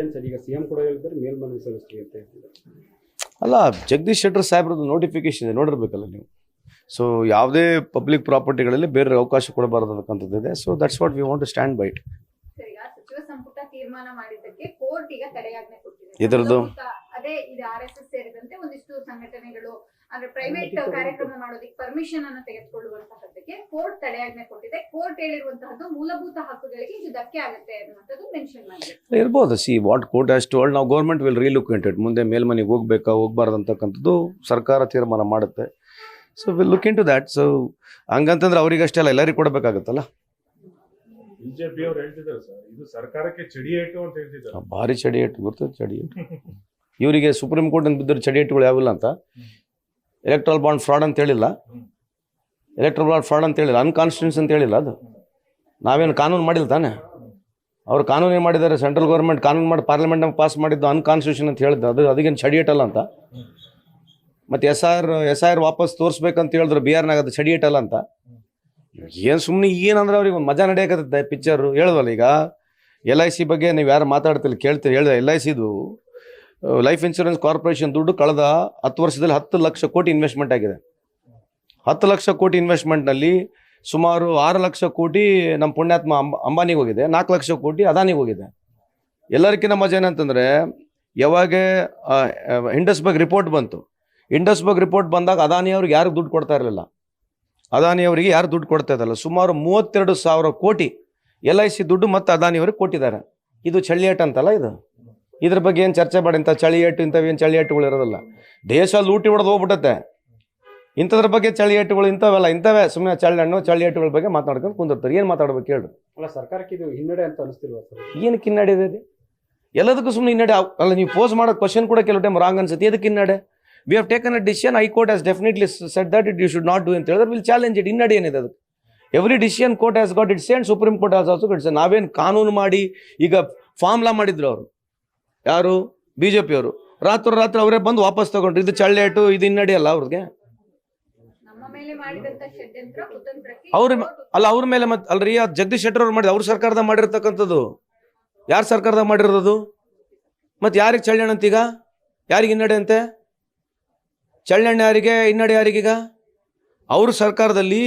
ಏನ್ ಸರ್ ಈಗ ಸಿಎಂ ಕೂಡ ಹೇಳಿದ್ದಾರೆ ಮೇಲ್ಮನವಿ ಸಲ್ಲಿಸ್ತೀವಿ ಅಂತ ಹೇಳ್ತಿದ್ದಾರೆ. ಅಲ್ಲ ಜಗದೀಶ್ ಶೆಟ್ಟರ್ ಸಾಹೇಬ್ರದ್ದು ನೋಟಿಫಿಕೇಶನ್ ಇದೆ ನೋಡಿರ್ಬೇಕಲ್ಲ ನೀವು. ಸೊ ಯಾವುದೇ ಪಬ್ಲಿಕ್ ಪ್ರಾಪರ್ಟಿಗಳಲ್ಲಿ ಬೇರೆ ಅವಕಾಶ ಕೊಡಬಾರದು ಅನ್ನತಕ್ಕಂಥದ್ದು ಇದೆ. So that's what we want to stand by it ಇದರದ್ದು ಈಗ ಸಚಿವ ಸಂಪುಟ ತೀರ್ಮಾನ ಮಾಡಿದ್ದಕ್ಕೆ ಕೋರ್ಟ್ ಈಗ ತಡೆಯಾಜ್ಞೆ ಕೊಟ್ಟಿದೆ. ಎದ್ರದ್ದು? ಅದೇ ಇದು ಆರ್ ಎಸ್ ಎಸ್ ಸೇರಿದಂತೆ ಒಂದಿಷ್ಟು ಸಂಘಟನೆಗಳು ಅಂದ್ರೆ ಪ್ರೈವೇಟ್ ಕಾರ್ಯಕ್ರಮ ಮಾಡೋದಕ್ಕೆ ಪರ್ಮಿಷನ್ ಅನ್ನು ತೆಗೆದುಕೊಳ್ಳುವಂತಹದ್ದಕ್ಕೆ ಕೋರ್ಟ್ ತಡೆಯಾಜ್ಞೆ ಕೊಟ್ಟಿದೆ. ಕೋರ್ಟ್ ಹೇಳಿರುವಂತಹದ್ದು ಮೂಲಭೂತ ಹಕ್ಕುಗಳಿಗೆ ಇದು ಧಕ್ಕೆ ಆಗುತ್ತೆ ಅನ್ನುವಂಥದ್ದು ಮೆನ್ಷನ್ ಮಾಡಿದೆ. ಇರ್ಬೋದು. ಸಿ ವಾಟ್ ಕೋರ್ಟ್ ಅಷ್ಟು ವರ್ಲ್ಡ್ ನಾವು government will relook into it ಮುಂದೆ ಮೇಲ್ಮನೆಗೆ ಹೋಗ್ಬೇಕಾ ಹೋಗ್ಬಾರ್ದು ಅಂತಕ್ಕಂಥದ್ದು ಸರ್ಕಾರ ತೀರ್ಮಾನ ಮಾಡುತ್ತೆ. So will look in to that so ಹಂಗಂತಂದ್ರೆ ಅವರಿಗಷ್ಟೇ ಅಲ್ಲ ಎಲ್ಲರಿಗೂ ಕೊಡಬೇಕಾಗತ್ತಲ್ಲ? ಬಿಜೆಪಿ ಅವ್ರು ಹೇಳ್ತಿದ್ದಾರೆ ಸರ್ ಇದು ಸರ್ಕಾರಕ್ಕೆ ಚಡಿಯೇಟು ಅಂತ ಹೇಳ್ತಿದ್ದಾರೆ. ಭಾರಿ ಚಡಿಯೇಟು ಗೊತ್ತದ ಚಡಿಯೇಟು ಇವರಿಗೆ ಸುಪ್ರೀಂ ಕೋರ್ಟ್ ಅಂತ ಬಿದ್ದರೆ ಚಡಿಯೇಟುಗಳು ಯಾವಿಲ್ಲ ಅಂತ? ಎಲೆಕ್ಟ್ರಲ್ ಬಾಂಡ್ ಫ್ರಾಡ್ ಅಂತ ಹೇಳಿಲ್ಲ. ಎಲೆಕ್ಟ್ರಲ್ ಬಾಂಡ್ ಫ್ರಾಡ್ ಅಂತ ಹೇಳಿಲ್ಲ. ಅನ್ಕಾನ್ಸ್ಟಿಟ್ಯೂನ್ಸ್ ಅಂತ ಹೇಳಿಲ್ಲ ಅದು. ನಾವೇನು ಕಾನೂನು ಮಾಡಿಲ್ಲ ತಾನೆ? ಅವ್ರು ಕಾನೂನು ಏನು ಮಾಡಿದ್ದಾರೆ? ಸೆಂಟ್ರಲ್ ಗೌರ್ಮೆಂಟ್ ಕಾನೂನು ಮಾಡಿ ಪಾರ್ಲಿಮೆಂಟ್ ಪಾಸ್ ಮಾಡಿದ್ದು ಅನ್ಕಾನ್ಸ್ಟಿಟ್ಯೂಷನ್ ಅಂತ ಹೇಳಿದ್ದು ಅದು ಅದಕ್ಕೇನು ಚಡಿಯಟ್ಟಲ್ಲ ಅಂತ? ಮತ್ತು ಎಸ್ ಆರ್ ಎಸ್ ಆರ್ ವಾಪಸ್ ತೋರಿಸ್ಬೇಕಂತ ಹೇಳಿದ್ರು ಬಿ ಆರ್ನಾಗ ಅದು ಚಡಿಯಟ್ಟಲ್ಲ ಅಂತ? ಏನು ಸುಮ್ಮನೆ ಏನಂದ್ರೆ ಅವ್ರಿಗೆ ಒಂದು ಮಜಾ ನಡೆಯಕತ್ತೆ ಪಿಕ್ಚರು ಹೇಳಿದ್ವಲ್ಲ ಈಗ? ಎಲ್ ಐ ಸಿ ಬಗ್ಗೆ ನೀವು ಯಾರು ಮಾತಾಡ್ತಿಲ್ಲ ಕೇಳ್ತೀರಿ. ಹೇಳಿದೆ ಎಲ್ ಐ ಸಿದು ಲೈಫ್ ಇನ್ಶೂರೆನ್ಸ್ ಕಾರ್ಪೊರೇಷನ್ ದುಡ್ಡು ಕಳೆದ ಹತ್ತು ವರ್ಷದಲ್ಲಿ ಹತ್ತು ಲಕ್ಷ ಕೋಟಿ ಇನ್ವೆಸ್ಟ್ಮೆಂಟ್ ಆಗಿದೆ. ಹತ್ತು ಲಕ್ಷ ಕೋಟಿ ಇನ್ವೆಸ್ಟ್ಮೆಂಟ್ನಲ್ಲಿ ಸುಮಾರು ಆರು ಲಕ್ಷ ಕೋಟಿ ನಮ್ಮ ಪುಣ್ಯಾತ್ಮ ಅಂಬ, ಅಂಬಾನಿಗೆ ಹೋಗಿದೆ, ನಾಲ್ಕು ಲಕ್ಷ ಕೋಟಿ ಅದಾನಿಗೆ ಹೋಗಿದೆ. ಎಲ್ಲರಿಗಿಂತ ಮಜಾ ಏನಂತಂದರೆ, ಯಾವಾಗ ಇಂಡಸ್ಬರ್ಗ್ ರಿಪೋರ್ಟ್ ಬಂತು. ಇಂಡಸ್ಬರ್ಗ್ ರಿಪೋರ್ಟ್ ಬಂದಾಗ ಅದಾನಿ ಅವ್ರಿಗೆ ಯಾರು ದುಡ್ಡು ಕೊಡ್ತಾ ಇರಲಿಲ್ಲ. ಅದಾನಿ ಅವರಿಗೆ ಯಾರು ದುಡ್ಡು ಕೊಡ್ತಾ ಇದ್ದಲ್ಲ ಸುಮಾರು ಮೂವತ್ತೆರಡು ಸಾವಿರ ಕೋಟಿ ಎಲ್ ಐ ಸಿ ದುಡ್ಡು ಮತ್ತು ಅದಾನಿಯವ್ರಿಗೆ ಕೊಟ್ಟಿದ್ದಾರೆ. ಇದು ಚಳ್ಳಿಯಟ್ ಅಂತಲ್ಲ ಇದು? ಇದ್ರ ಬಗ್ಗೆ ಏನು ಚರ್ಚೆ ಮಾಡಿ ಇಂಥ ಏನು ಚಳಿ ಚಳಿಯೇಟುಗಳು ಇರೋದಿಲ್ಲ. ದೇಶ ಲೂಟಿ ಹೊಡೆದು ಹೋಗ್ಬಿಟ್ಟತ್ತೆ. ಇಂಥದ್ರ ಬಗ್ಗೆ ಚಳಿಯೇಟುಗಳು ಇಂಥವೆಲ್ಲ ಇಂಥವೇ ಸುಮ್ಮನೆ ಚಳಿ ಹಣ್ಣು ಚಳಿ ಚಳಿಯೇಟುಗಳ ಬಗ್ಗೆ ಮಾತಾಡ್ಕೊಂಡು ಕುಂದಿರ್ತಾರೆ. ಏನು ಮಾತಾಡ್ಬೇಕು ಹೇಳ್ರಿ? ಅಲ್ಲ ಸರ್ಕಾರಕ್ಕೆ ಇದು ಹಿನ್ನಡೆ ಅಂತ ಅನಿಸ್ತಿಲ್ಲ ಏನಕ್ಕೆ ಹಿನ್ನಡೆ ಇದೆ ಎಲ್ಲದಕ್ಕೂ ಸುಮ್ಮನೆ ಹಿನ್ನಡೆ ಅಲ್ಲ ನೀವು ಪೋಸ್ ಮಾಡೋ ಕ್ವಶನ್ ಕೂಡ ಕೆಲವು ಟೈಮ್ ರಾಂಗ್ ಅನ್ಸುತ್ತೆ. ಇದಕ್ಕೆ ಹಿನ್ನಡೆ? We have taken a decision high court court has definitely set that it you should not do ಅಂತ ಹೇಳಿದ್ರೆ ವಿಲ್ ಚಾಲೆಂಜ್ ಇಟ್ ಹಿನ್ನಡೆ ಏನಿದೆ ಅದಕ್ಕೆ? Every decision court has got its and supreme court has also its ನಾವೇನು ಕಾನೂನು ಮಾಡಿ ಈಗ ಫಾರ್ಮ್ಲಾ ಮಾಡಿದ್ರು ಅವರು. ಯಾರು? ಬಿ ಜೆ ಪಿಯವರು ರಾತ್ರಿ ರಾತ್ರಿ ಅವರೇ ಬಂದು ವಾಪಸ್ ತಗೊಂಡ್ರು. ಇದು ಚಳ್ಳೇಟು ಇದು ಇನ್ನಡಿಯಲ್ಲ ಅಲ್ಲ ಅವ್ರಿಗೆ? ಅವ್ರ ಅಲ್ಲ ಅವ್ರ ಮೇಲೆ ಮತ್ತೆ ಅಲ್ರಿ ಆ ಜಗದೀಶ್ ಶೆಟ್ಟರ್ ಅವ್ರು ಮಾಡಿದ್ರು ಅವ್ರ ಸರ್ಕಾರದ ಮಾಡಿರ್ತಕ್ಕಂಥದ್ದು. ಯಾರ ಸರ್ಕಾರದ ಮಾಡಿರೋದು? ಮತ್ತೆ ಯಾರಿಗೆ ಚಳ್ಳಣ್ಣ ಅಂತೀಗ? ಯಾರಿಗೆ ಹಿನ್ನಡೆ ಅಂತೆ? ಚಳ್ಳಣ್ಣ ಯಾರಿಗೆ ಹಿನ್ನಡೆ ಯಾರಿಗೀಗ? ಅವ್ರ ಸರ್ಕಾರದಲ್ಲಿ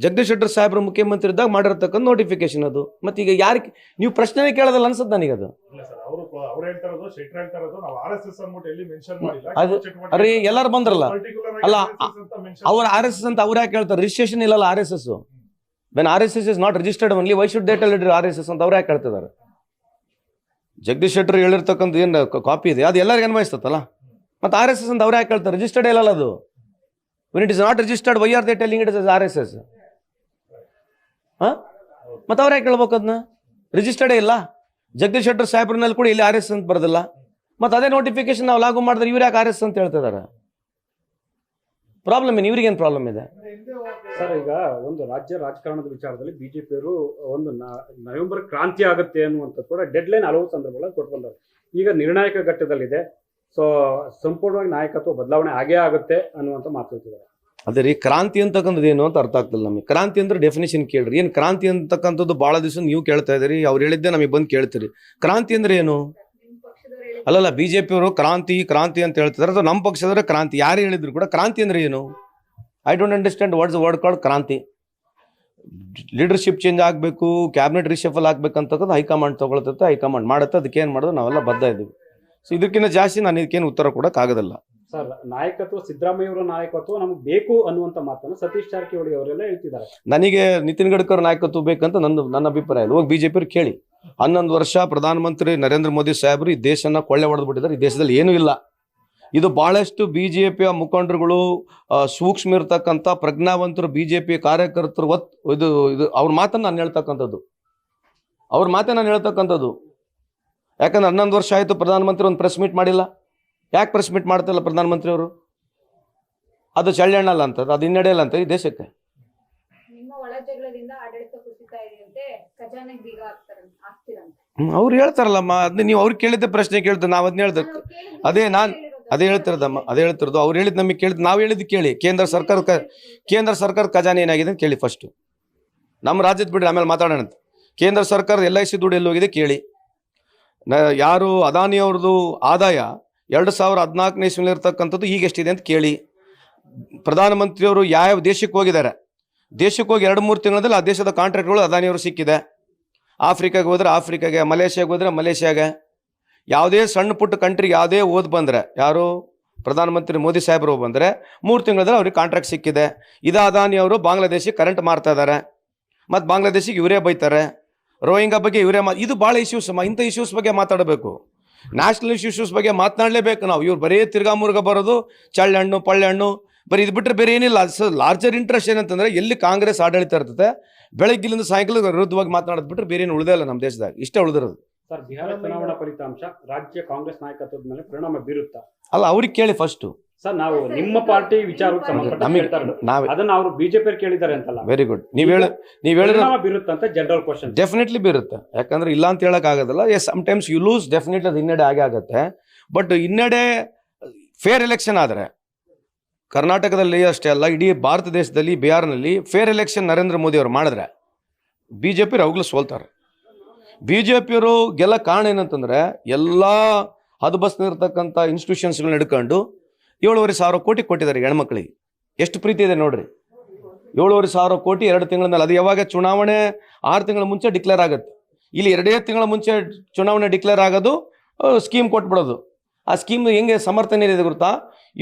ಜಗದೀಶ್ ಶೆಟ್ಟರ್ ಸಾಹೇಬ್ರ ಮುಖ್ಯಮಂತ್ರಿ ಇದ್ದಾಗ ಮಾಡಿರ್ತಕ್ಕಂಥ ನೋಟಿಫಿಕೇಶನ್ ಅದು. ಮತ್ತೆ ಈಗ ಯಾರಿಗೆ ನೀವು ಪ್ರಶ್ನೆನೇ ಕೇಳೋದಲ್ಲ ಅನ್ಸುತ್ತೆ ನನಗೆ ಅದು. ಅದು- ಅರೇ ಎಲ್ಲರೂ ಬಂದ್ರಲ್ಲ. ಅಲ್ಲ, ಅವ್ರ ಆರ್ ಎಸ್ ಎಸ್ ಅಂತ ಅವ್ರ ಯಾಕೆ ಹೇಳ್ತಾರೆ? ರಿಜಿಸ್ಟ್ರೇಷನ್ ಇಲ್ಲಲ್ಲ R S S when R S S is not registered only why should that ಅಲ್ಲಿ ಆರ್ ಎಸ್ ಎಸ್ ಅಂತ ಅವ್ರ ಯಾಕೆ ಹೇಳ್ತಿದ್ದಾರೆ? ಜಗದೀಶ್ ಶೆಟ್ಟರ್ ಹೇಳಿರ್ತಕ್ಕಂಥ ಏನು ಕಾಪಿ ಇದೆ ಅದು ಎಲ್ಲರಿಗೂ ಅನ್ವಯಿಸ್ತಲ್ಲ ಮತ್ತೆ ಆರ್ ಎಸ್ ಎಸ್ ಅಂತ ಅವ್ರ ಯಾಕೆ ಹೇಳ್ತಾರೆ? ರಿಜಿಸ್ಟರ್ಡ್ ಇಲ್ಲಲ್ಲ ಅದು. When it is not registered why are they telling it is R S S ಹಾಂ? ಮತ್ತೆ ಅವ್ರು ಯಾಕೆ ಹೇಳ್ಬೇಕು ಅದನ್ನ ರಿಜಿಸ್ಟರ್ಡೇ ಇಲ್ಲ. ಜಗದೀಶ್ ಶೆಟ್ಟರ್ ಸಾಹೇಬ್ರನಲ್ಲಿ ಕೂಡ ಇಲ್ಲಿ ಆರ್ ಎಸ್ ಅಂತ ಬರೋದಿಲ್ಲ. ಮತ್ತೆ ಅದೇ ನೋಟಿಫಿಕೇಶನ್ ನಾವು ಲಾಗು ಮಾಡಿದ್ರೆ ಇವ್ರು ಯಾಕೆ ಆರ್ ಎಸ್ ಅಂತ ಹೇಳ್ತಿದ್ದಾರೆ ಪ್ರಾಬ್ಲಮ್ ಏನು? ಇವ್ರಿಗೇನು ಪ್ರಾಬ್ಲಮ್ ಇದೆ? ಸರ್, ಈಗ ಒಂದು ರಾಜ್ಯ ರಾಜಕಾರಣದ ವಿಚಾರದಲ್ಲಿ ಬಿಜೆಪಿಯವರು ಒಂದು ನವೆಂಬರ್ ಕ್ರಾಂತಿ ಆಗುತ್ತೆ ಅನ್ನುವಂಥದ್ದು ಕೂಡ ಡೆಡ್ ಲೈನ್ ಹಲವು ಸಂದರ್ಭಗಳಲ್ಲಿ ಕೊಟ್ಟು ಬಂದವರು. ಈಗ ನಿರ್ಣಾಯಕ ಘಟ್ಟದಲ್ಲಿದೆ. ಸೊ ಸಂಪೂರ್ಣವಾಗಿ ನಾಯಕತ್ವ ಬದಲಾವಣೆ ಆಗೇ ಆಗುತ್ತೆ ಅನ್ನುವಂಥ ಮಾತು ಹೇಳ್ತಿದ್ದಾರೆ. ಅದೇ ರೀ, ಕ್ರಾಂತಿ ಅಂತಕ್ಕಂಥದ್ದು ಏನು ಅಂತ ಅರ್ಥ ಆಗ್ತಿಲ್ಲ ನಮಗೆ. ಕ್ರಾಂತಿ ಅಂದ್ರೆ ಡೆಫಿನೇಷನ್ ಕೇಳ್ರಿ. ಏನು ಕ್ರಾಂತಿ ಅಂತಕ್ಕಂಥದ್ದು ಭಾಳ ದಿವಸ ನೀವು ಕೇಳ್ತಾ ಇದ್ದೀರಿ, ಅವ್ರು ಹೇಳಿದ್ದೆ ನಮಗೆ ಬಂದು ಕೇಳ್ತೀರಿ. ಕ್ರಾಂತಿ ಅಂದ್ರೆ ಏನು. ಅಲ್ಲಲ್ಲ ಬಿ ಜೆ ಪಿಯವರು ಕ್ರಾಂತಿ ಕ್ರಾಂತಿ ಅಂತ ಹೇಳ್ತಿದ್ದಾರೆ. ಅದು ನಮ್ಮ ಪಕ್ಷದವರೇ ಕ್ರಾಂತಿ. ಯಾರು ಹೇಳಿದ್ರು ಕೂಡ ಕ್ರಾಂತಿ ಅಂದ್ರೆ ಏನು? I don't understand words word called ಕ್ರಾಂತಿ. ಲೀಡರ್ಶಿಪ್ ಚೇಂಜ್ ಆಗಬೇಕು ಕ್ಯಾಬಿನೆಟ್ ರಿಷಫಲ್ ಆಗ್ಬೇಕಂತಕ್ಕದ್ದು ಹೈಕಮಾಂಡ್ ತೊಗೊಳ್ತೈತೆ, ಹೈಕಮಾಂಡ್ ಮಾಡುತ್ತೆ. ಅದಕ್ಕೆ ಏನು ಮಾಡೋದು? ನಾವೆಲ್ಲ ಬದ್ಧ ಇದ್ದೀವಿ. ಸೊ ಇದಕ್ಕಿಂತ ಜಾಸ್ತಿ ನಾನು ಇದಕ್ಕೇನು ಉತ್ತರ ಕೊಡೋಕ್ಕಾಗೋದಿಲ್ಲ. ಸರ್, ನಾಯಕತ್ವ ಸಿದ್ದರಾಮಯ್ಯ ಅವರ ನಾಯಕತ್ವ ನಮ್ಗೆ ಬೇಕು ಅನ್ನುವಂತ ಮಾತನ್ನು ಸತೀಶ್ ಜಾರಕಿಹೊಳಿ ಅವರೆಲ್ಲ ಹೇಳ್ತಿದ್ದಾರೆ. ನನಗೆ ನಿತಿನ್ ಗಡ್ಕರ್ ನಾಯಕತ್ವ ಬೇಕಂತ ನನ್ನ ನನ್ನ ಅಭಿಪ್ರಾಯ ಇಲ್ಲ. ಹೋಗಿ ಬಿ ಜೆ ಕೇಳಿ, ಹನ್ನೊಂದು ವರ್ಷ ಪ್ರಧಾನಮಂತ್ರಿ ನರೇಂದ್ರ ಮೋದಿ ಸಾಹೇಬರು ಈ ದೇಶನ ಕೊಳ್ಳೆ ಹೊಡೆದ್ಬಿಟ್ಟಿದ್ದಾರೆ ಈ ದೇಶದಲ್ಲಿ ಏನೂ ಇಲ್ಲ. ಇದು ಬಹಳಷ್ಟು ಬಿ ಜೆ ಪಿಯ ಮುಖಂಡರುಗಳು ಸೂಕ್ಷ್ಮ ಇರ್ತಕ್ಕಂಥ ಪ್ರಜ್ಞಾವಂತರು ಬಿ ಜೆ ಪಿ ಕಾರ್ಯಕರ್ತರು ಒತ್, ಇದು ಇದು, ಅವ್ರ ಮಾತನ್ನು ನಾನು ಹೇಳ್ತಕ್ಕಂಥದ್ದು. ಅವ್ರ ಮಾತೇ ನಾನು ಹೇಳ್ತಕ್ಕಂಥದ್ದು. ಯಾಕಂದ್ರೆ ಹನ್ನೊಂದು ವರ್ಷ ಆಯಿತು ಪ್ರಧಾನಮಂತ್ರಿ ಒಂದು ಪ್ರೆಸ್ ಮೀಟ್ ಮಾಡಿಲ್ಲ. ಯಾಕೆ ಪ್ರೆಸ್ ಮೀಟ್ ಮಾಡ್ತಿಲ್ಲ ಪ್ರಧಾನಮಂತ್ರಿಯವರು ಅದು ಚಳ್ಳಣ್ಣಲ್ಲ ಅಂತದ್ದು ಅದು ಹಿನ್ನಡೆಯಲ್ಲ ಅಂತ ಈ ದೇಶಕ್ಕೆ. ಅವ್ರು ಹೇಳ್ತಾರಲ್ಲಮ್ಮ ಅದನ್ನ ನೀವು ಅವ್ರು ಕೇಳಿದ ಪ್ರಶ್ನೆ ಕೇಳಿದ್ರು ನಾವು ಅದನ್ನ ಹೇಳ್ದ ಅದೇ ನಾನು. ಅದೇ ಹೇಳ್ತಿರೋದಮ್ಮ ಅದೇ ಹೇಳ್ತಿರೋದು. ಅವ್ರು ಹೇಳಿದ್ ನಮಗೆ ಕೇಳಿದ್ ನಾವು ಹೇಳಿದ್ ಕೇಳಿ. ಕೇಂದ್ರ ಸರ್ಕಾರ ಕೇಂದ್ರ ಸರ್ಕಾರ ಖಜಾನೆ ಏನಾಗಿದೆ ಅಂತ ಕೇಳಿ ಫಸ್ಟ್ ನಮ್ಮ ರಾಜ್ಯದ ಬಿಡ್ರಿ ಆಮೇಲೆ ಮಾತಾಡೋಣ ಅಂತ. ಕೇಂದ್ರ ಸರ್ಕಾರ ಎಲ್ ಐ ಸಿ ದುಡ್ಡು ಎಲ್ಲೋಗಿದೆ ಕೇಳಿ. ಯಾರು ಯಾರು ಅದಾನಿಯವ್ರದ್ದು ಆದಾಯ ಎರಡು ಸಾವಿರ ಹದಿನಾಲ್ಕನೇ ಇಸ್ವಿನಲ್ಲಿ ಇರ್ತಕ್ಕಂಥದ್ದು ಈಗ ಎಷ್ಟಿದೆ ಅಂತ ಕೇಳಿ. ಪ್ರಧಾನಮಂತ್ರಿಯವರು ಯಾವ ದೇಶಕ್ಕೆ ಹೋಗಿದ್ದಾರೆ? ದೇಶಕ್ಕೆ ಹೋಗಿ ಎರಡು, ಮೂರು ತಿಂಗಳಲ್ಲಿ ಆ ದೇಶದ ಕಾಂಟ್ರಾಕ್ಟ್ಗಳು ಅದಾನಿಯವರು ಸಿಕ್ಕಿದೆ. ಆಫ್ರಿಕಾಗೆ ಹೋದ್ರೆ ಆಫ್ರಿಕಾಗೆ, ಮಲೇಷ್ಯಾಗೆ ಹೋದ್ರೆ ಮಲೇಷ್ಯಾಗೆ. ಯಾವುದೇ ಸಣ್ಣ ಪುಟ್ಟ ಕಂಟ್ರಿಗೆ ಯಾವುದೇ ಓದ್ ಬಂದರೆ, ಯಾರು? ಪ್ರಧಾನಮಂತ್ರಿ ಮೋದಿ ಸಾಹೇಬರು ಬಂದರೆ ಮೂರು ತಿಂಗಳಲ್ಲಿ ಅವ್ರಿಗೆ ಕಾಂಟ್ರಾಕ್ಟ್ ಸಿಕ್ಕಿದೆ. ಇದು ಅದಾನಿ ಅವರು ಬಾಂಗ್ಲಾದೇಶಿಗೆ ಕರೆಂಟ್ ಮಾರ್ತಾ ಇದ್ದಾರೆ. ಮತ್ತು ಬಾಂಗ್ಲಾದೇಶಿಗೆ ಇವರೇ ಬೈತಾರೆ. ರೋಯಿಂಗ್ ಬಗ್ಗೆ ಇವರೇ ಮಾ, ಇದು ಭಾಳ ಇಶ್ಯೂಸ್ ಇಂಥ ಇಶ್ಯೂಸ್ ಬಗ್ಗೆ ಮಾತಾಡಬೇಕು. ನ್ಯಾಷನಲ್ ಇಶ್ಯೂಸ್ ಬಗ್ಗೆ ಮಾತನಾಡಲೇಬೇಕು ನಾವು. ಇವ್ರು ಬರೀ ತಿರ್ಗಾ ಮುರ್ಗ ಬರೋದು ಚಳ್ಳಣ್ಣು ಪಳ್ಳೆಹಣ್ಣು ಬರೀ ಇದು ಬಿಟ್ಟರೆ ಬೇರೆ ಏನಿಲ್ಲ. ಸೊ ಲಾರ್ಜರ್ ಇಂಟ್ರೆಸ್ಟ್ ಏನಂತಂದ್ರೆ ಎಲ್ಲಿ ಕಾಂಗ್ರೆಸ್ ಆಡಳಿತ ಇರ್ತದೆ ಬೆಳಗ್ಗಿಲಿಂದ ಸಾಯಂಕಾಲ ವಿರುದ್ಧವಾಗಿ ಮಾತನಾಡೋದು ಬಿಟ್ಟರೆ ಬೇರೆ ಏನು ಉಳಿದೇ ಇಲ್ಲ ನಮ್ಮ ದೇಶದಾಗ. ಇಷ್ಟೇ ಉಳಿದಿರೋದು. ಸರ್ ಬಿಹಾರ ಚುನಾವಣಾ ಫಲಿತಾಂಶ ರಾಜ್ಯ ಕಾಂಗ್ರೆಸ್ ನಾಯಕತ್ವದ ಮೇಲೆ ಪರಿಣಾಮ ಬೀರುತ್ತಾ? ಅಲ್ಲ ಅವ್ರಿಗೆ ಕೇಳಿ ಫಸ್ಟು ಸರ್ ನಾವು ನಿಮ್ಮ ಪಾರ್ಟಿ ವಿಚಾರಕ್ಕೆ ಸಂಬಂಧಪಟ್ಟ ಅದನ್ನ ಅವರು ಬಿಜೆಪಿ ಕೇಳಿದ್ದಾರೆ ಅಂತಲ್ಲ. ವೆರಿ ಗುಡ್ ನೀವು ಹೇಳ ನೀವು ಹೇಳಿದ್ರೆ ಬೀರುತ್ತಂತ ಜನರಲ್ ಕ್ವಶನ್ ಡೆಫಿನೆಟ್ಲಿ ಬೀರುತ್ತೆ. ಯಾಕಂದ್ರೆ ಇಲ್ಲ ಅಂತ ಹೇಳಕ್ ಆಗೋದಿಲ್ಲ as times you lose definitely ಅದು ಹಿನ್ನಡೆ ಆಗೇ ಆಗುತ್ತೆ. ಬಟ್ ಹಿನ್ನಡೆ ಫೇರ್ ಎಲೆಕ್ಷನ್ ಆದರೆ ಕರ್ನಾಟಕದಲ್ಲಿ ಅಷ್ಟೇ ಅಲ್ಲ ಇಡೀ ಭಾರತ ದೇಶದಲ್ಲಿ ಬಿಹಾರ್ನಲ್ಲಿ ಫೇರ್ ಎಲೆಕ್ಷನ್ ನರೇಂದ್ರ ಮೋದಿ ಅವರು ಮಾಡಿದ್ರೆ ಬಿ ಜೆ ಪಿ ಅವಾಗಲೂ ಸೋಲ್ತಾರೆ. ಬಿ ಜೆ ಪಿಯವರು ಗೆಲ್ಲ ಕಾರಣ ಏನಂತಂದ್ರೆ ಎಲ್ಲ ಹದಬಸ್ನಿರ್ತಕ್ಕಂಥ ಇನ್ಸ್ಟಿಟ್ಯೂಷನ್ಸ್ಗಳನ್ನ ಹಿಡ್ಕೊಂಡು ಏಳುವರೆ ಸಾವಿರ ಕೋಟಿ ಕೊಟ್ಟಿದ್ದಾರೆ ಹೆಣ್ಮಕ್ಳಿಗೆ. ಎಷ್ಟು ಪ್ರೀತಿ ಇದೆ ನೋಡ್ರಿ. ಏಳುವರೆ ಸಾವಿರ ಕೋಟಿ ಎರಡು ತಿಂಗಳ ಮೇಲೆ ಅದು ಯಾವಾಗ ಚುನಾವಣೆ ಆರು ತಿಂಗಳ ಮುಂಚೆ ಡಿಕ್ಲೇರ್ ಆಗುತ್ತೆ. ಇಲ್ಲಿ ಎರಡೇ ತಿಂಗಳ ಮುಂಚೆ ಚುನಾವಣೆ ಡಿಕ್ಲೇರ್ ಆಗೋದು ಸ್ಕೀಮ್ ಕೊಟ್ಬಿಡೋದು. ಆ ಸ್ಕೀಮ್ ಹೆಂಗೆ ಸಮರ್ಥನೆ ಇದೆ ಗೊತ್ತಾ?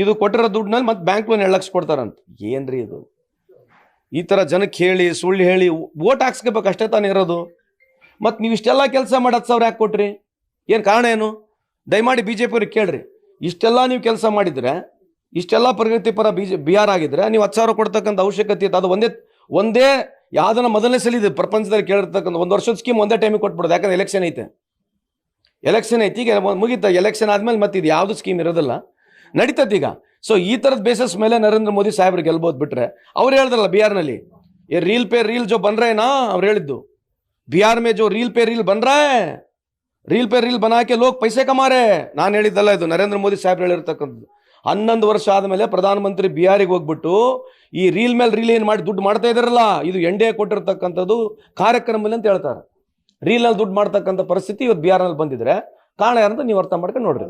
ಇದು ಕೊಟ್ಟಿರೋ ದುಡ್ಡಿನಲ್ಲಿ ಮತ್ತೆ ಬ್ಯಾಂಕ್ ಲೋನ್ ಎರಡು ಲಕ್ಷ ಕೊಡ್ತಾರಂತ. ಏನ್ರಿ ಇದು? ಈ ಥರ ಜನಕ್ಕೆ ಹೇಳಿ, ಸುಳ್ಳು ಹೇಳಿ ಓಟ್ ಹಾಕ್ಸ್ಕೋಬೇಕು ಅಷ್ಟೇ ತಾನೇ ಇರೋದು. ಮತ್ತು ನೀವು ಇಷ್ಟೆಲ್ಲ ಕೆಲಸ ಮಾಡಿ ಹತ್ತು ಸಾವಿರ ಯಾಕೆ ಕೊಟ್ರಿ? ಏನು ಕಾರಣ ಏನು? ದಯಮಾಡಿ ಬಿ ಜೆ ಕೇಳ್ರಿ. ಇಷ್ಟೆಲ್ಲ ನೀವು ಕೆಲಸ ಮಾಡಿದರೆ, ಇಷ್ಟೆಲ್ಲ ಪ್ರಗತಿಪರ ಬಿ ಜೆ ಬಿಹಾರ್ ಆಗಿದ್ರೆ ನೀವು ಹತ್ತು ಸಾವಿರ ಕೊಡ್ತಕ್ಕಂಥ ಅವಶ್ಯಕತೆ ಇತ್ತು. ಅದು ಒಂದೇ ಒಂದೇ ಯಾವ್ದನ ಮೊದಲನೇ ಸಲ ಇದೆ ಪ್ರಪಂಚದಲ್ಲಿ ಕೇಳಿರ್ತಕ್ಕಂಥ ಒಂದು ವರ್ಷದ ಸ್ಕೀಮ್ ಒಂದೇ ಟೈಮಿಗೆ ಕೊಟ್ಬಿಡೋದು. ಯಾಕಂದ್ರೆ ಎಲೆಕ್ಷನ್ ಐತೆ. ಎಲೆಕ್ಷನ್ ಐತಿ. ಈಗ ಮುಗೀತ. ಎಲೆಕ್ಷನ್ ಆದಮೇಲೆ ಮತ್ತೆ ಇದು ಯಾವುದು ಸ್ಕೀಮ್ ಇರೋದಿಲ್ಲ. ನಡೀತದೆ ಈಗ. ಸೊ ಈ ಥರದ ಬೇಸಸ್ ಮೇಲೆ ನರೇಂದ್ರ ಮೋದಿ ಸಾಹೇಬ್ರು ಗೆಲ್ಬೋದು ಬಿಟ್ರೆ, ಅವ್ರು ಹೇಳ್ದಲ್ಲ ಬಿಹಾರ್ನಲ್ಲಿ, ಏ ರೀಲ್ ಪೇ ರೀಲ್ ಜೋ ಬನ್ರೇನಾ ಅವ್ರು ಹೇಳಿದ್ದು. ಬಿಹಾರ್ ಮೇ ಜೋ ರೀಲ್ ಪೇ ರೀಲ್ ಬಂದ್ರೆ ರೀಲ್ ಪೇ ರೀಲ್ ಬನಾಕೆ ಲೋಕ್ ಪೈಸೆ ಕಮಾರೆ. ನಾನು ಹೇಳಿದ್ದಲ್ಲ ಇದು ನರೇಂದ್ರ ಮೋದಿ ಸಾಹೇಬ್ರು ಹೇಳಿರ್ತಕ್ಕಂಥದ್ದು. ಹನ್ನೊಂದು ವರ್ಷ ಆದಮೇಲೆ ಪ್ರಧಾನಮಂತ್ರಿ ಬಿಹಾರಿಗೆ ಹೋಗ್ಬಿಟ್ಟು ಈ ರೀಲ್ ಮೇಲೆ ರೀಲ್ ಏನು ಮಾಡಿ ದುಡ್ಡು ಮಾಡ್ತಾ ಇದ್ದಾರಲ್ಲ ಇದು ಎನ್ ಡಿ ಎ ಕೊಟ್ಟಿರ್ತಕ್ಕಂಥದ್ದು ಕಾರ್ಯಕ್ರಮದಲ್ಲಿ ಅಂತ ಹೇಳ್ತಾರೆ. ರೀಲ್ನಲ್ಲಿ ದುಡ್ಡು ಮಾಡ್ತಕ್ಕಂಥ ಪರಿಸ್ಥಿತಿ ಇವತ್ತು ಬಿಹಾರ್ನಲ್ಲಿ ಬಂದಿದ್ರೆ ಕಾರಣ ಯಾರಂತ ನೀವು ಅರ್ಥ ಮಾಡ್ಕೊಂಡು ನೋಡ್ರಿ.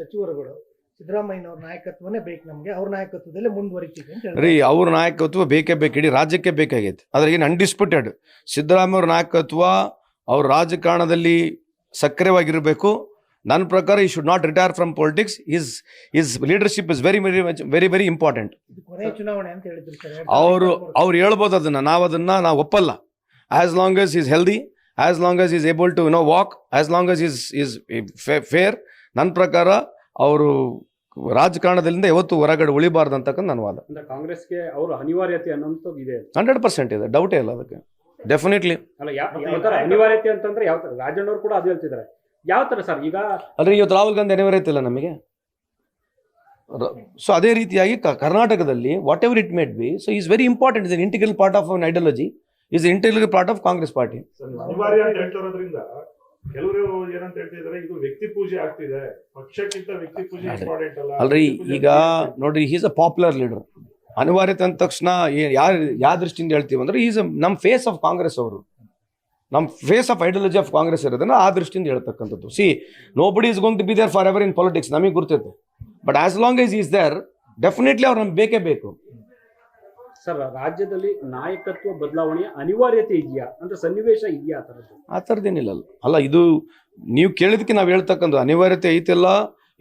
ಸಚಿವರುಗಳು ಸಿದ್ದರಾಮಯ್ಯನವ್ರ ನಾಯಕತ್ವನೇ ಬೇಕು ನಮಗೆ ಅವ್ರ ನಾಯಕತ್ವದಲ್ಲೇ ಮುಂದುವರಿತೀವಿ. ರೀ ಅವ್ರ ನಾಯಕತ್ವ ಬೇಕೇ ಬೇಕು ಇಡೀ ರಾಜ್ಯಕ್ಕೆ ಬೇಕಾಗೈತೆ. ಅದ್ರಾಗ ಏನು ಅನ್ಡಿಸ್ಪ್ಯೂಟೆಡ್ ಸಿದ್ದರಾಮಯ್ಯ ಅವ್ರ ನಾಯಕತ್ವ ಅವ್ರ ರಾಜಕಾರಣದಲ್ಲಿ ಸಕ್ರಿಯವಾಗಿರಬೇಕು. ನನ್ನ ಪ್ರಕಾರ ಈ should not retire from politics is is leadership is very very very very important ಅವರು ಅವ್ರು ಹೇಳ್ಬೋದು ಅದನ್ನು. ನಾವು ಅದನ್ನು ನಾವು ಒಪ್ಪಲ್ಲ. As long as is healthy as long as is able to no walk as long as is is fair ನನ್ನ ಪ್ರಕಾರ ಅವರು ರಾಜಕಾರಣದಿಂದ ಯಾವತ್ತು ಹೊರಗಡೆ ಉಳಿಬಾರ್ದು ಅಂತಕ್ಕಂಥ ನನ್ನ ವಾದ. ಕಾಂಗ್ರೆಸ್ಗೆ ಅವರು ಅನಿವಾರ್ಯತೆ ಅನ್ನೋದು ಇದೆ. ಹಂಡ್ರೆಡ್ ಪರ್ಸೆಂಟ್ ಇದೆ. ಡೌಟೇ ಇಲ್ಲ ಅದಕ್ಕೆ. ಡೆಫಿನೆಟ್ಲಿ ಅಲ್ಲ ಅನಿವಾರ್ಯತೆ ಅಂತಂದ್ರೆ ಯಾವ ತರ? ರಾಜಣ್ಣವ್ರು ಕೂಡ ಅದು ಹೇಳ್ತಿದ್ದಾರೆ. ಯಾವ ತರ ಸರ್ ಈಗ ಅಲ್ರಿ ಇವತ್ತು ರಾಹುಲ್ ಗಾಂಧಿ ಅನಿವಾರ್ಯತೆ ಇಲ್ಲ ನಮಗೆ. ಸೊ ಅದೇ ರೀತಿಯಾಗಿ ಕರ್ನಾಟಕದಲ್ಲಿ whatever it made be so is very important is integral part of an ideology is integral part of Congress party ಅನಿವಾರ್ಯ ಅಂತ ಹೇಳ್ತಿರೋದ್ರಿಂದ ಕೆಲವರು ಏನಂತ ಹೇಳ್ತಿದ್ದಾರೆ ಇದು ವ್ಯಕ್ತಿ ಪೂಜೆ ಆಗ್ತಿದೆ. ಪಕ್ಷಕ್ಕಿಂತ ವ್ಯಕ್ತಿ ಪೂಜೆ ಇಂಪಾರ್ಟೆಂಟ್ ಅಲ್ಲ. ಅಲ್ರಿ ಈಗ ನೋಡ್ರಿ ಈಸ್ ಅ ಪಾಪ್ಯುಲರ್ ಲೀಡರ್ ಅನಿವಾರ್ಯತೆ ಅಂದ ತಕ್ಷಣ ಯಾರು ಯಾವ ದೃಷ್ಟಿಯಿಂದ ಹೇಳ್ತೀವಿ ಅಂದ್ರೆ ಈಸ್ ನಮ್ಮ ಫೇಸ್ ಆಫ್ ಕಾಂಗ್ರೆಸ್ ಅವರು. ನಮ್ಮ face of ideology of Congress ಇರೋದನ್ನ ಆ ದೃಷ್ಟಿಯಿಂದ ಹೇಳ್ತಕ್ಕಂಥದ್ದು. See nobody is going to be there forever in politics ನಮಗೆ ಗೊತ್ತಿರುತ್ತೆ but as long is is there definitely ಅವ್ರು ನಮ್ಗೆ ಬೇಕೇ ಬೇಕು. ಸರ್ ರಾಜ್ಯದಲ್ಲಿ ನಾಯಕತ್ವ ಬದಲಾವಣೆಯ ಅನಿವಾರ್ಯತೆ ಇದೆಯಾ? ಅಂತ ಸನ್ನಿವೇಶ ಇದೆಯಾ ಆ ಥರದ್ದು? ಆ ಥರದ್ದೇನಿಲ್ಲ ಅಲ್ಲ. ಇದು ನೀವು ಕೇಳಿದಕ್ಕೆ ನಾವು ಹೇಳ್ತಕ್ಕಂಥ ಅನಿವಾರ್ಯತೆ ಐತೆಲ್ಲ.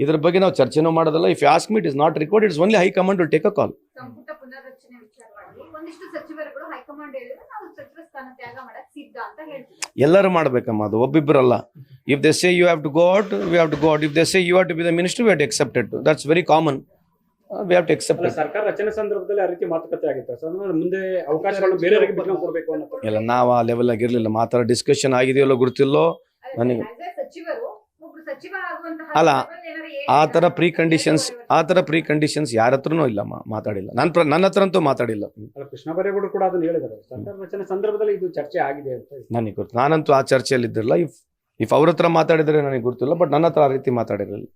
ಇದ್ರ ಬಗ್ಗೆ ನಾವು ಚರ್ಚೆನೂ ಮಾಡೋದಲ್ಲ. If ask meet is not record it's only high command to take a call ಸಂಪುಟ ಪುನರ್ರಚನೆ ವಿಚಾರವಾಗಿ ಒಂದಿಷ್ಟು ಸಚಿವರುಗಳು ಹೈಕಮಾಂಡ್ ಹೇಳಿದ್ರೆ ನಾವು ಸಚಿವ ಸ್ಥಾನ ತ್ಯಾಗ ಮಾಡಕ್ ಸಿದ್ಧ ಅಂತ ಹೇಳ್ತೀವಿ ಎಲ್ಲರೂ ಮಾಡ್ಬೇಕಮ್ಮ ಅದು ಒಬ್ಬಿಬ್ಬರಲ್ಲ if they say you have to got we have to got if they say you have to be the minister we have to accepted that's very common we have to accept ಸರ್ಕಾರ ರಚನೆ ಸಂದರ್ಭದಲ್ಲಿ ಆ ರೀತಿ ಮಾತುಕತೆ ಆಗಿತ್ತು. Sir ಮುಂದೆ ಅವಕಾಶಗಳು ಬೇರೆಯವರಿಗೆ ಬಿಟ್ಟು ಕೊಡಬೇಕು ಅನ್ನೋ ಇಲ್ಲ ನಾವು ಆ ಲೆವೆಲ್ ಆಗಿರಲಿಲ್ಲ. ಮಾತಾಡೋ ಡಿಸ್ಕಷನ್ ಆಗಿದೆಯಲ್ಲೋ ಗೊತ್ತಿಲ್ಲೋ? ನನಗೆ- ಸಚಿವರು ಅಲ್ಲ, ಆ ಥರ ಪ್ರೀ ಕಂಡೀಷನ್ಸ್ ಆ ಥರ ಪ್ರೀ ಕಂಡೀಷನ್ಸ್ ಯಾರ ಹತ್ರನೂ ಇಲ್ಲ ಮಾತಾಡಿಲ್ಲ. ನನ್ನ ಪ್ರ ನನ್ನ ಹತ್ರ ಅಂತೂ ಮಾತಾಡಿಲ್ಲ. ಅಲ್ಲ ಕೃಷ್ಣ ಬೈರೇಗೌಡರು ಕೂಡ ಅದನ್ನ ಹೇಳಿದ್ದಾರೆ ಸರ್ಕಾರ ರಚನೆ ಸಂದರ್ಭದಲ್ಲಿ ಇದು ಚರ್ಚೆ ಆಗಿದೆ ಅಂತ ನನಗೆ ಗೊತ್ತು. ನಾನಂತೂ ಆ ಚರ್ಚೆಯಲ್ಲಿ ಇದ್ದಿರಲ್ಲ ಇಫ್ ಇಫ್ ಅವ್ರ ಹತ್ರ ಮಾತಾಡಿದರೆ ನನಗೆ ಗೊತ್ತಿಲ್ಲ ಬಟ್ ನನ್ನ ಹತ್ರ ಆ ರೀತಿ ಮಾತಾಡಿರಲಿಲ್ಲ.